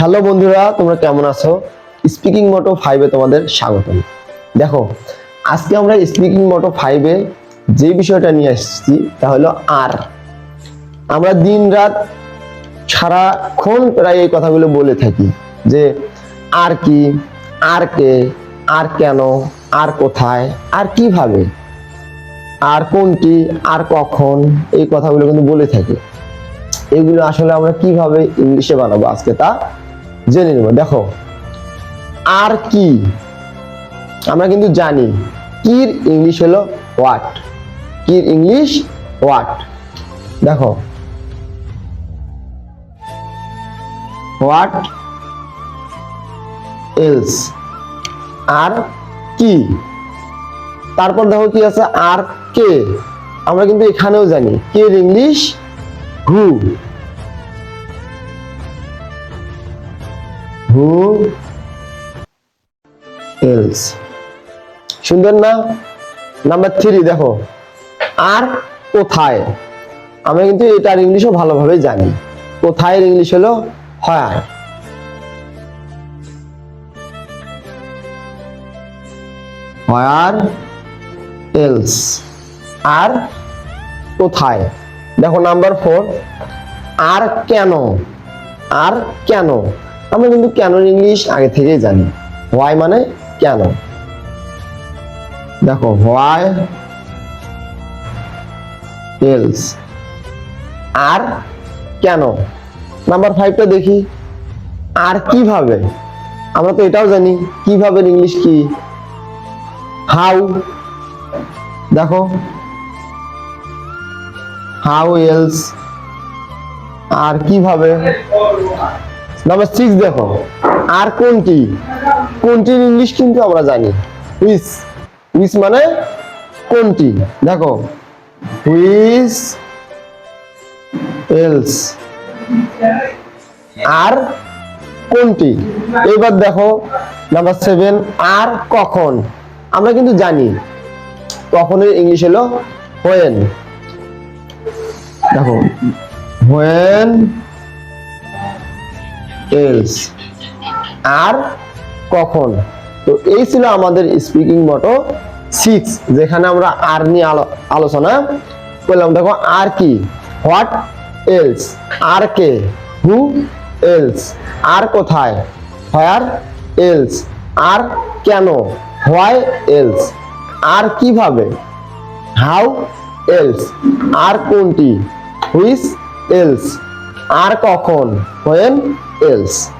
Hello বন্ধুরা, তোমরা কেমন আছো? স্পিকিং মোটো ফাইভে তোমাদের স্বাগতম। দেখো, আজকে আমরা স্পিকিং মোটো ফাইভে যে বিষয়টা নিয়ে এসেছি, তা হলো আর। আমরা দিন রাত সারাক্ষণ প্রায় এই কথাগুলো বলে থাকি যে, আর কি, আর কে, আর কেন, আর কোথায়, আর কীভাবে, আর কোনটি, আর কখন, এই কথাগুলো কিন্তু বলে থাকি। এগুলো আসলে আমরা কীভাবে ইংলিশে বানাবো আজকে তা জেনে নেব, দেখো। আর কি? আমরা কিন্তু জানি, কির ইংলিশ হলো হোয়াট কির ইংলিশ হোয়াট দেখো। হোয়াট এলস আর কি? তারপর দেখো কি আছে, আর কে? আমরা কিন্তু এখানেও জানি, কের ইংলিশ হু হু এলস সুন্দর না? নাম্বার থ্রি দেখো। আর কোথায়? আমরা কিন্তু এটার ইংলিশও ভালোভাবে জানি। কোথায় ইংলিশ হলো? হয় হোয়ার এলস আর কোথায়? দেখো নাম্বার ফোর আর কেন? আর কেন? আমরা কিন্তু কেন ইংলিশ আগে থেকেই জানি। হোয়াই মানে কেন? দেখো হোয়াই এলস আর কেন? নাম্বার ফাইভটা দেখি। আর কীভাবে? আমরা তো এটাও জানি, কীভাবে ইংলিশ কি? হাউ দেখো। হাউ এলস আর কীভাবে? নাম্বার সিক্স দেখো। আর কোনটি? কোনটির ইংলিশ কিন্তু আমরা জানি। হুইস হুইস মানে কোনটি? দেখো। হুইস এলস আর কোনটি? এবার দেখো। নাম্বার সেভেন আর কখন? আমরা কিন্তু জানি। কখনের ইংলিশ হলো হোয়েন দেখো। When else. আর কখন? তো এই ছিল আমাদের স্পিকিং মটো সিক্স যেখানে আমরা আর নিয়ে আলো- আলোচনা করলাম। দেখো, আর কি? হোয়াট এলস আর কে? হু এলস আর কোথায়? হোয়ার এলস আর কেন? হোয়াই এলস আর কীভাবে? হাউ এলস আর কোনটি? হুইস এলস আর কখন? When else